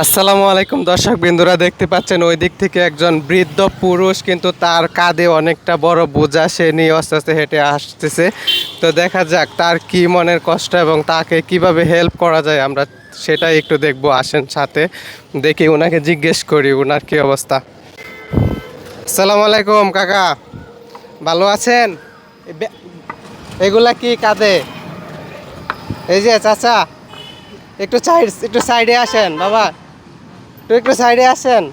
আসসালামু আলাইকুম দর্শক বিন্দুরা, দেখতে পাচ্ছেন ওই দিক থেকে একজন বৃদ্ধ পুরুষ, কিন্তু তার কাঁধে অনেকটা বড় বোঝা, সে নিয়ে আস্তে আস্তে হেঁটে আসতেছে। তো দেখা যাক তার কি মনের কষ্ট এবং তাকে কীভাবে হেল্প করা যায়, আমরা সেটাই একটু দেখব, আসেন সাথে। দেখি ওনাকে জিজ্ঞেস করি ওনার কি অবস্থা। আসসালামু আলাইকুম, কাকা। ভালো আছেন? এগুলা কি কাঁধে? এই যে চাচা, একটু সাইড একটু সাইডে আসেন, বাবা। একটু একটু সাইডে আসেন।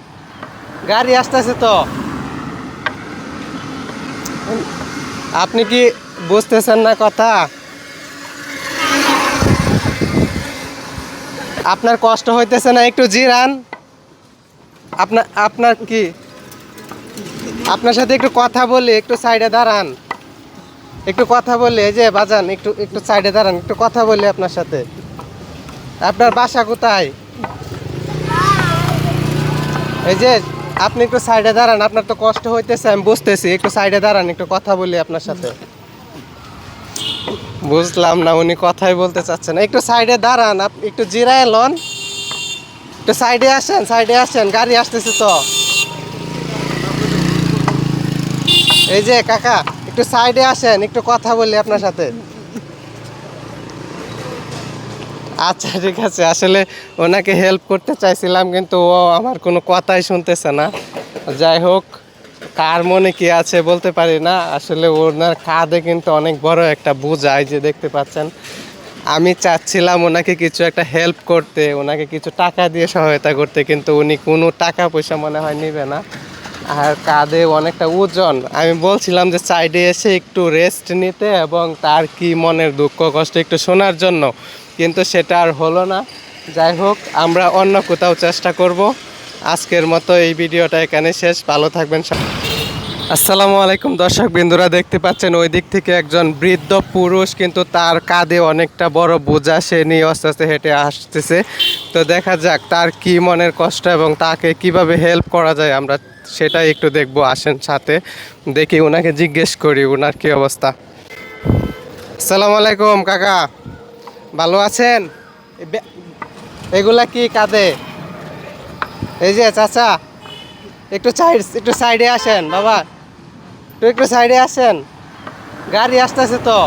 গাড়ি আসতেছে তো। আপনি কি বুঝতেছেন না কথা? আপনার কষ্ট হইতেছে না একটু জিরান। আপনার আপনার কি? আপনার সাথে একটু কথা বলি, একটু সাইডে দাঁড়ান। একটু কথা বলি, এই যে বাজান, একটু একটু সাইডে দাঁড়ান, একটু কথা বলি আপনার সাথে। আপনার বাসা কোথায়? এই যে আপনি একটু সাইডে দাঁড়ান, আপনার তো কষ্ট হইতেছে, আমি বুঝতেছি। একটু সাইডে দাঁড়ান, একটু কথা বলি আপনার সাথে। বুঝলাম না উনি কথাই বলতে চাচ্ছেন একটু সাইডে দাঁড়ান আপনি একটু জিরায় লন। একটু সাইডে আসেন সাইডে আসেন, গাড়ি আসতেছে তো। এই যে কাকা, একটু সাইডে আসেন, একটু কথা বলি আপনার সাথে। আচ্ছা ঠিক আছে। আসলে ওনাকে হেল্প করতে চাইছিলাম, কিন্তু ও আমার কোনো কথাই শুনতেছে না। যাই হোক, কার মনে কি আছে বলতে পারি না। আসলে ওনার কাঁধে কিন্তু অনেক বড় একটা বোঝাই যে দেখতে পাচ্ছেন। আমি চাচ্ছিলাম ওনাকে কিছু একটা হেল্প করতে, ওনাকে কিছু টাকা দিয়ে সহায়তা করতে, কিন্তু উনি কোনো টাকা পয়সা মনে হয় নেবে না। আর কাঁধে অনেকটা ওজন। আমি বলছিলাম যে সাইডে এসে একটু রেস্ট নিতে এবং তার কি মনের দুঃখ, কষ্ট একটু শোনার জন্য। কিন্তু সেটা আর হলো না। যাই হোক, আমরা অন্য কোথাও চেষ্টা করব। আজকের মতো এই ভিডিওটা এখানে শেষ। ভালো থাকবেন। আসসালামু আলাইকুম দর্শক বিন্দুরা, দেখতে পাচ্ছেন ওই দিক থেকে একজন বৃদ্ধ পুরুষ, কিন্তু তার কাঁধে অনেকটা বড় বোঝা, সে নিয়ে আস্তে আস্তে হেঁটে আসতেছে। তো দেখা যাক তার কি মনের কষ্ট এবং তাকে কীভাবে হেল্প করা যায় আমরা সেটাই একটু দেখব, আসেন সাথে। দেখি ওনাকে জিজ্ঞেস করি ওনার কি অবস্থা। আসসালামু আলাইকুম, কাকা। ভালো আছেন? এগুলা কি কাঁদে এই যে চাচা, একটু সাইড, একটু সাইডে আসেন, বাবা। একটু একটু সাইডে আসেন। গাড়ি আসতেছে তো।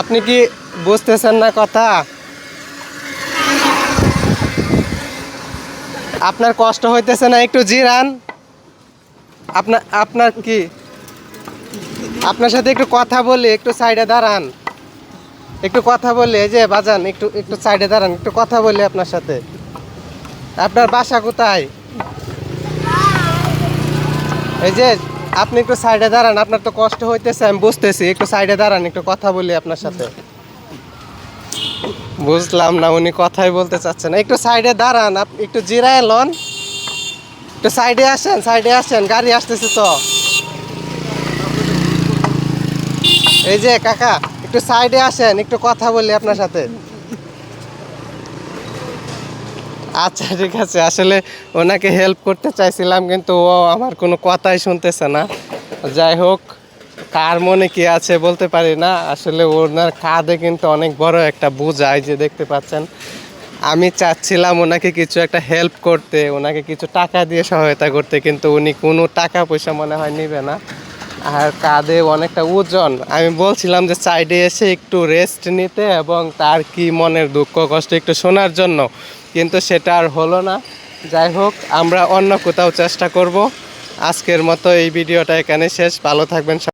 আপনি কি বুঝতেছেন না কথা? আপনার কষ্ট হইতেছে না, একটু জিরান। আপনার আপনার কি? আপনার সাথে একটু কথা বলি, একটু সাইডে দাঁড়ান। একটু কথা বলি, এই যে বাজান, একটু একটু সাইডে দাঁড়ান, একটু কথা বলি আপনার সাথে। আপনার বাসা কোথায়? এই যে, আপনি একটু সাইডে দাঁড়ান, আপনার তো কষ্ট হইতেছে, আমি বুঝতেছি, একটু সাইডে দাঁড়ান, একটু কথা বলি আপনার সাথে। বুঝলাম না, উনি কথাই বলতে চাচ্ছেন একটু সাইডে দাঁড়ান একটু জিরায় লন। একটু সাইডে আসেন সাইডে আসেন, গাড়ি আসতেছে তো। এই যে কাকা, একটু সাইডে আসেন, একটু কথা বলি আপনার সাথে। আচ্ছা ঠিক আছে, আসলে ওনাকে হেল্প করতে চাইছিলাম, কিন্তু ও আমার কোনো কথাই শুনতেছে না। যাই হোক কার মনে কি আছে বলতে পারি না। আসলে ওনার কাঁধে কিন্তু অনেক বড় একটা বোঝাই যে দেখতে পাচ্ছেন। আমি চাচ্ছিলাম ওনাকে কিছু একটা হেল্প করতে, ওনাকে কিছু টাকা দিয়ে সহায়তা করতে, কিন্তু উনি কোনো টাকা পয়সা মনে হয় নেবে না। আর কাঁধে অনেকটা ওজন। আমি বলছিলাম যে সাইডে এসে একটু রেস্ট নিতে এবং তার কি মনের দুঃখ, কষ্ট একটু শোনার জন্য। কিন্তু সেটা আর হলো না। যাই হোক, আমরা অন্য কোথাও চেষ্টা করব। আজকের মতো এই ভিডিওটা এখানে শেষ। ভালো থাকবেন।